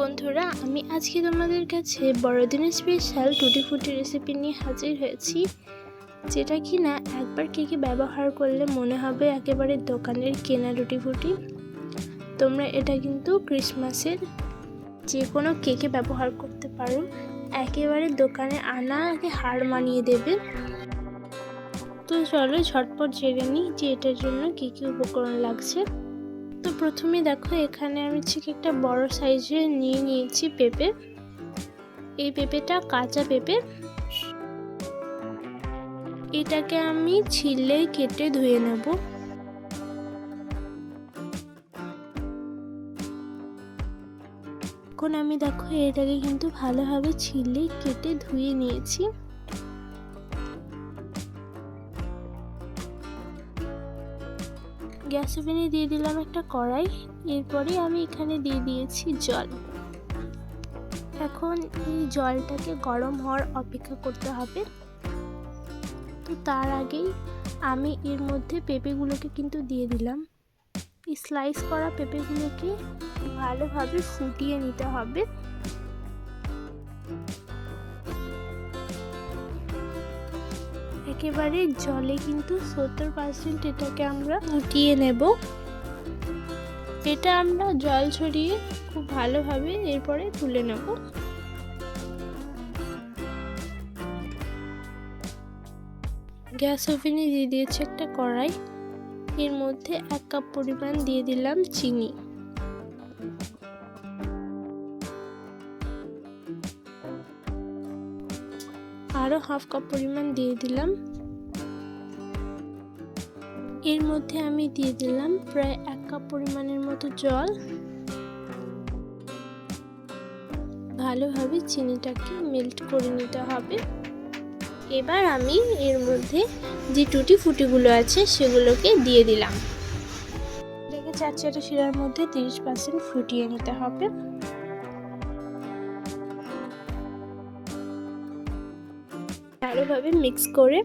বন্ধুরা, আমি আজকে তোমাদের কাছে বড়দিনের স্পেশাল টুটি ফুটি রেসিপি নিয়ে হাজির হয়েছি, যেটা কি না একবার কেকে ব্যবহার করলে মনে হবে একেবারে দোকানের কেনা রুটি ফুটি তোমরা এটা কিন্তু ক্রিসমাসের যে কোনো কেকে ব্যবহার করতে পারো, একেবারে দোকানে আনা আগে হার মানিয়ে দেবে। তো চলো ঝটপট জেনে নিই যে এটার জন্য কী কী উপকরণ লাগছে। তো প্রথমে দেখো, এখানে আমি ঠিক একটা বড় সাইজের নিয়ে নিয়েছি পেঁপে। এই পেঁপেটা কাঁচা পেঁপে। এটাকে আমি ছিলে কেটে ধুয়ে নেব। এখন আমি দেখো, এটাকে কিন্তু ভালোভাবে ছিলে কেটে ধুয়ে নিয়েছি। গ্যাস ওভেনে দিয়ে দিলাম একটা কড়াই। এরপরে আমি এখানে দিয়ে দিয়েছি জল। এখন এই জলটাকে গরম হওয়ার অপেক্ষা করতে হবে। তো তার আগেই আমি এর মধ্যে পেঁপেগুলোকে কিন্তু দিয়ে দিলাম। এই স্লাইস করা পেঁপেগুলোকে ভালোভাবে ফুটিয়ে নিতে হবে। একেবারে জলে কিন্তু সত্তর পার্সেন্ট এটাকে আমরা ফুটিয়ে নেব। এটা আমরা জল ছড়িয়ে খুব ভালোভাবে এরপরে তুলে নেব। গ্যাস ওভেনে দিয়ে দিয়েছি একটা কড়াই। এর মধ্যে এক কাপ পরিমাণ দিয়ে দিলাম চিনি। আরও হাফ কাপ পরিমাণ দিয়ে দিলাম। এর মধ্যে আমি দিয়ে দিলাম প্রায় এক কাপ পরিমাণের মতো জল। ভালোভাবে চিনিটাকে মেল্ট করে নিতে হবে। এবার আমি এর মধ্যে যে টুটি ফুটিগুলো আছে সেগুলোকে দিয়ে দিলাম। এটাকে চার চারটে শিরার মধ্যে তিরিশ পার্সেন্ট ফুটিয়ে নিতে হবে। ভালোভাবে মিক্স করে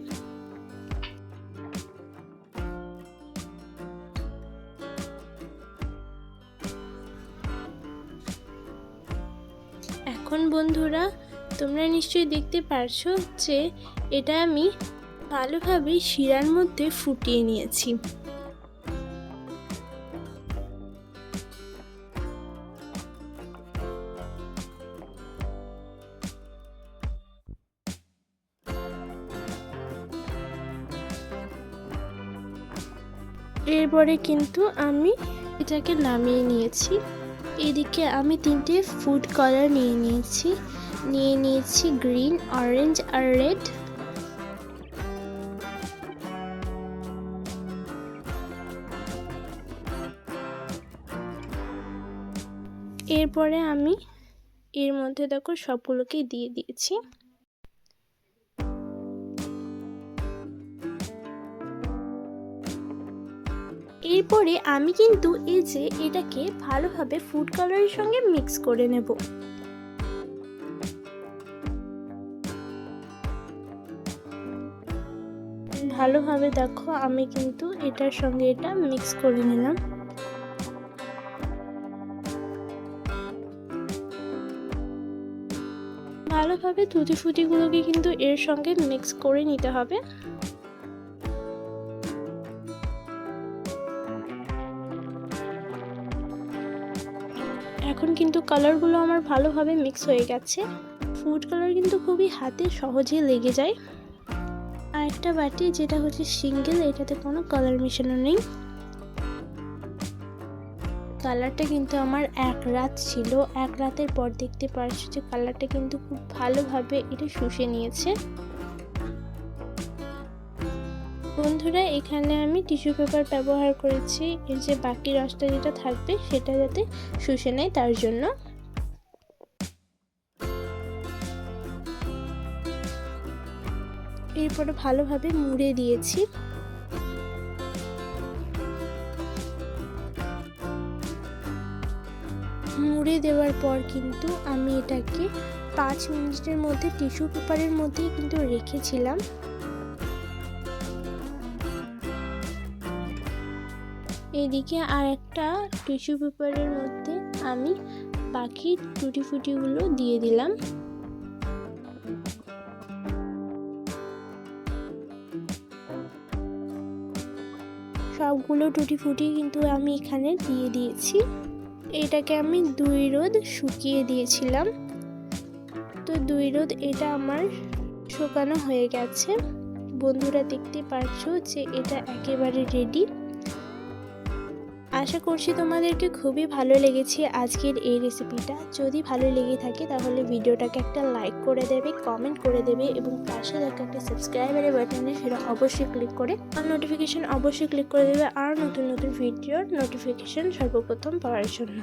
এখন বন্ধুরা, তোমরা নিশ্চয়ই দেখতে পারছ যে এটা আমি ভালোভাবে শিরার মধ্যে ফুটিয়ে নিয়েছি। এরপরে কিন্তু আমি এটাকে নামিয়ে নিয়েছি। এদিকে আমি তিনটে ফুড কালার নিয়ে নিয়েছি। নিয়ে নিয়েছি গ্রিন অরেঞ্জ আর রেড এরপরে আমি এর মধ্যে দেখো সবগুলোকে দিয়ে দিয়েছি। এরপরে আমি কিন্তু এই যে এটাকে ভালোভাবে ফুড কালারের সঙ্গে মিক্স করে নেব। ভালোভাবে দেখো, আমি কিন্তু এটার সঙ্গে এটা মিক্স করে নিলাম। ভালোভাবে তুতি ফুটিগুলোকে কিন্তু এর সঙ্গে মিক্স করে নিতে হবে। এখন কিন্তু কালারগুলো আমার ভালোভাবে মিক্স হয়ে গেছে। ফুড কালার কিন্তু খুবই হাতে সহজে লেগে যায়। আর একটা বাটি যেটা হচ্ছে সিঙ্গেল, এটাতে কোনো কালার মেশানো নেই। কালারটা কিন্তু আমার এক রাত ছিল। এক রাতের পর দেখতে পারছি যে কালারটা কিন্তু খুব ভালোভাবে এটা শুষে নিয়েছে। বন্ধুরা, এখানে আমি টিস্যু পেপার ব্যবহার করেছি। এর যে বাকি রসটা যেটা থাকবে, সেটা যাতে শুষে নেয় তার জন্য। এরপরে ভালোভাবে মুড়ে দিয়েছি। মুড়ে দেওয়ার পর কিন্তু আমি এটাকে পাঁচ মিনিটের মধ্যে টিস্যু পেপারের মধ্যেই কিন্তু রেখেছিলাম। এদিকে আর একটা টিস্যু পেপারের মধ্যে আমি বাকি টুটি ফুটিগুলো দিয়ে দিলাম। সবগুলো টুটি ফুটি কিন্তু আমি এখানে দিয়ে দিয়েছি। এটাকে আমি দুই রোদ শুকিয়ে দিয়েছিলাম। তো দুই রোদ এটা আমার শুকানো হয়ে গেছে। বন্ধুরা দেখতে পারছ যে এটা একেবারে রেডি আশা করছি তোমাদেরকে খুবই ভালো লেগেছে আজকের এই রেসিপিটা। যদি ভালো লেগে থাকে তাহলে ভিডিওটাকে একটা লাইক করে দেবে, কমেন্ট করে দেবে এবং পাশে দেখা একটা সাবস্ক্রাইবারের বাটনে সেটা অবশ্যই ক্লিক করে আর নোটিফিকেশান অবশ্যই ক্লিক করে দেবে আর নতুন নতুন ভিডিওর নোটিফিকেশান সর্বপ্রথম পাওয়ার জন্য।